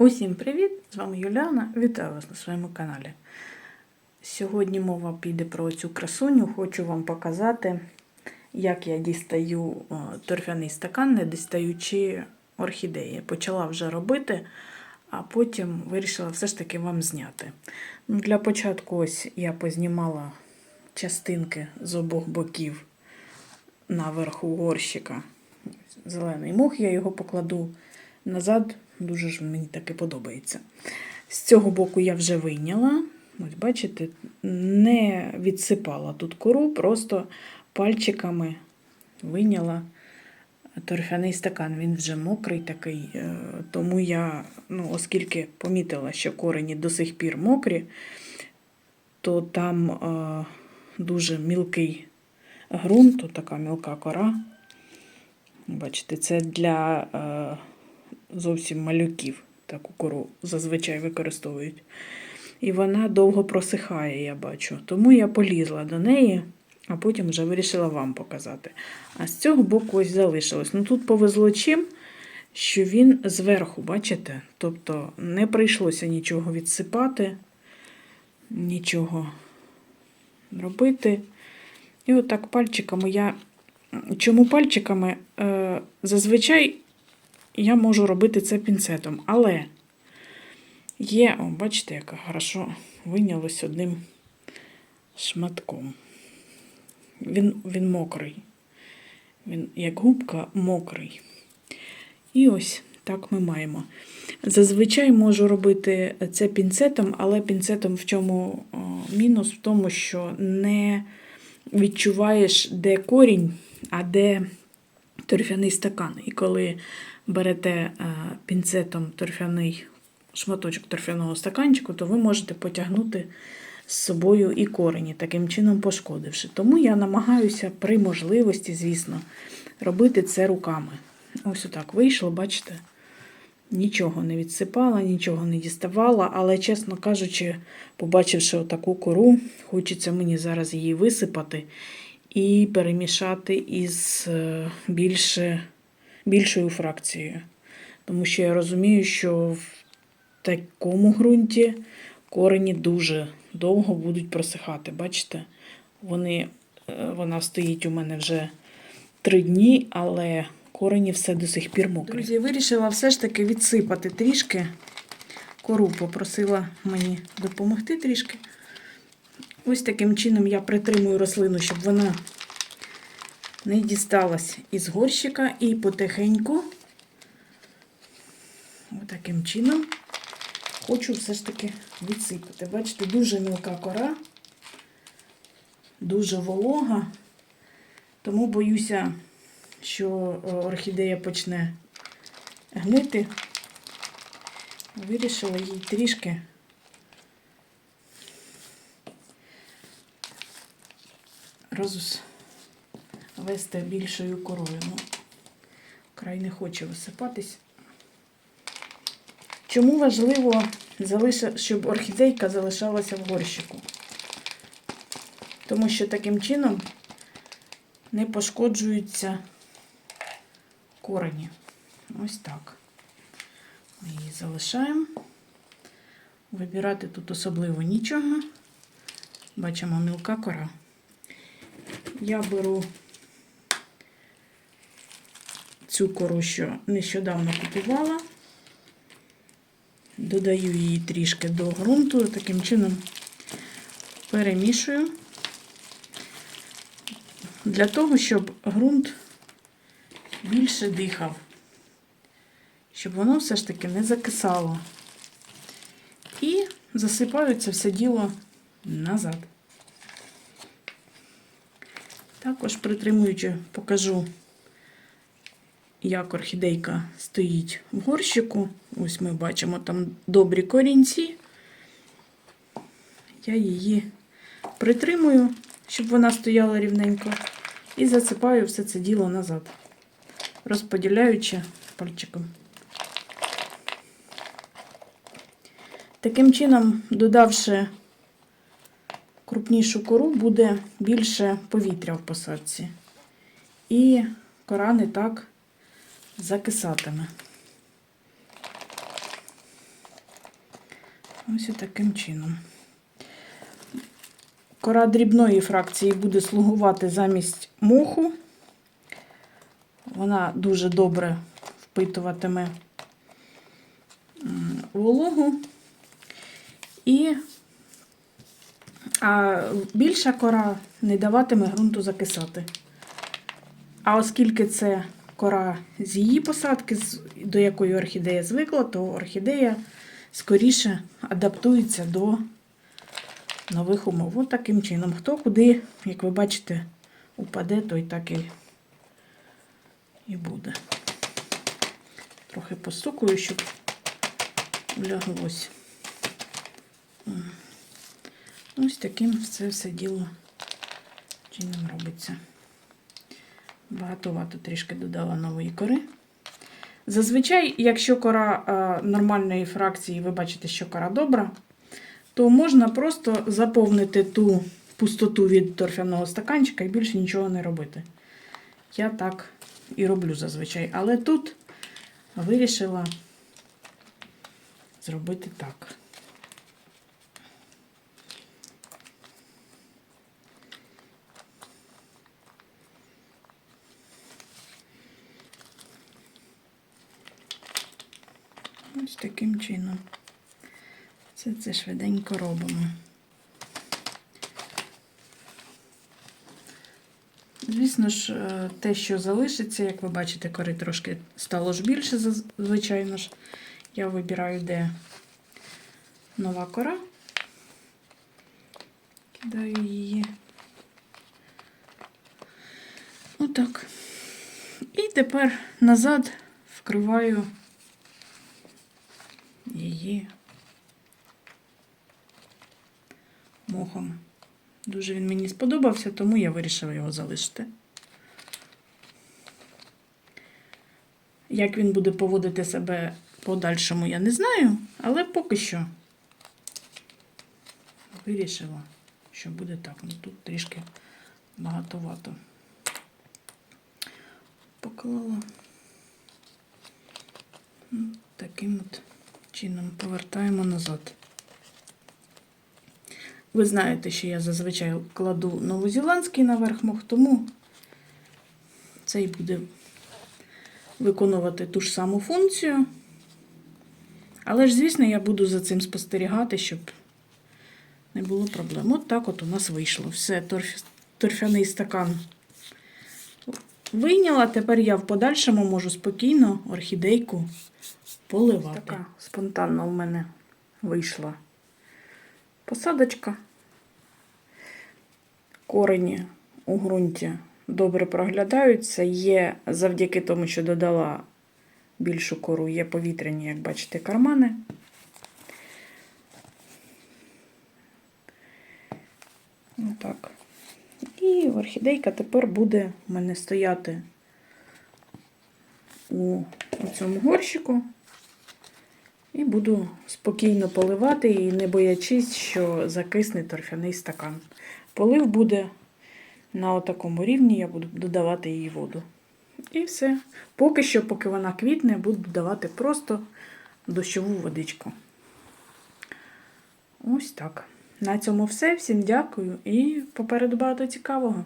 Усім привіт! З вами Юліана. Вітаю вас на своєму каналі. Сьогодні мова піде про цю красуню. Хочу вам показати, як я дістаю е, торфяний стакан, не дістаючи орхідеї. Почала вже робити, а потім вирішила все ж таки вам зняти. Для початку ось я познімала частинки з обох боків наверху горщика. Зелений мох, я його покладу назад. Дуже ж мені таки подобається. З цього боку я вже вийняла. Ось, бачите, не відсипала тут кору, просто пальчиками вийняла торфяний стакан. Він вже мокрий такий. е, Тому я, ну, оскільки помітила, що корені до сих пір мокрі, то там е, дуже мілкий ґрунт, така мілка кора. Бачите, це для е, зовсім малюків таку кору зазвичай використовують. І вона довго просихає, я бачу. Тому я полізла до неї, а потім вже вирішила вам показати. А з цього боку ось залишилось. Ну тут повезло чим, що він зверху, бачите? Тобто не прийшлося нічого відсипати, нічого робити. І отак пальчиками я. Чому пальчиками? Е, зазвичай я можу робити це пінцетом, але є, о, бачите, яка хорошо вийнялось одним шматком. Він, він мокрий. Він, як губка, мокрий. І ось так ми маємо. Зазвичай можу робити це пінцетом, але пінцетом в чому мінус? В тому, що не відчуваєш, де корінь, а де торфяний стакан. І коли берете е, пінцетом торфяний шматочок торфяного стаканчику, то ви можете потягнути з собою і корені, таким чином пошкодивши. Тому я намагаюся при можливості, звісно, робити це руками. Ось отак вийшло, бачите? Нічого не відсипала, нічого не діставала, але, чесно кажучи, побачивши отаку кору, хочеться мені зараз її висипати і перемішати із е, більше, більшою фракцією. Тому що я розумію, що в такому ґрунті корені дуже довго будуть просихати. Бачите, вони, е, вона стоїть у мене вже три дні, але корені все до сих пір мокрі. Друзі, вирішила все ж таки відсипати трішки. Кору попросила мені допомогти трішки. Ось таким чином я притримую рослину, щоб вона не дісталась із горщика і потихеньку, таким чином, хочу все ж таки відсипати. Бачите, дуже мілка кора, дуже волога, тому боюся, що е, орхідея почне гнити. Вирішила їй трішки розвести більшою корою. Ну, край не хоче висипатись. Чому важливо, щоб орхідейка залишалася в горщику? Тому що таким чином не пошкоджуються корені. Ось так. Ми її залишаємо. Вибирати тут особливо нічого. Бачимо мілка кора. Я беру цю кору, що нещодавно купувала, додаю її трішки до ґрунту, таким чином перемішую для того, щоб ґрунт більше дихав, щоб воно все ж таки не закисало. І засипаю це все діло назад. Також притримуючи, покажу, як орхідейка стоїть в горщику. Ось ми бачимо там добрі корінці. Я її притримую, щоб вона стояла рівненько, і засипаю все це діло назад, розподіляючи пальчиком. Таким чином, додавши крупнішу кору, буде більше повітря в посадці. І кора не так закисатиме. Ось таким чином. Кора дрібної фракції буде слугувати замість моху. Вона дуже добре впитуватиме вологу. І а більша кора не даватиме ґрунту закисати. А оскільки це кора з її посадки, до якої орхідея звикла, то орхідея скоріше адаптується до нових умов. От таким чином. Хто куди, як ви бачите, упаде, той так і, і буде. Трохи постукую, щоб ляглось. Ось таким це все діло чином робиться. Багатовато трішки додала нової кори. Зазвичай, якщо кора а, нормальної фракції, ви бачите, що кора добра, то можна просто заповнити ту пустоту від торфяного стаканчика і більше нічого не робити. Я так і роблю зазвичай. Але тут вирішила зробити так. Ось таким чином. Це це швиденько робимо. Звісно ж, е, те, що залишиться, як ви бачите, кори трошки стало ж більше, звичайно ж. Я вибираю, де нова кора. Кидаю її. Отак. І тепер назад вкриваю її мохом. Дуже він мені сподобався, тому я вирішила його залишити. Як він буде поводити себе подальшому, я не знаю, але поки що вирішила, що буде так. Ну, тут трішки багатовато. Поклала. Ну, Таким от чином повертаємо назад. Ви знаєте, що я зазвичай кладу новозеландський наверх мох, тому цей буде виконувати ту ж саму функцію. Але ж, звісно, я буду за цим спостерігати, щоб не було проблем. От так от у нас вийшло. Все, торф- торфяний стакан вийняла. Тепер я в подальшому можу спокійно орхідейку поливати. Така спонтанно у мене вийшла посадочка. Корені у ґрунті добре проглядаються. Є завдяки тому, що додала більшу кору, є повітряні, як бачите, кармани. Отак. І орхідейка тепер буде в мене стояти у, у цьому горщику. І буду спокійно поливати і не боячись, що закисне торфяний стакан. Полив буде на такому рівні, я буду додавати їй воду. І все. Поки що, поки вона квітне, буду додавати просто дощову водичку. Ось так. На цьому все. Всім дякую і попереду багато цікавого.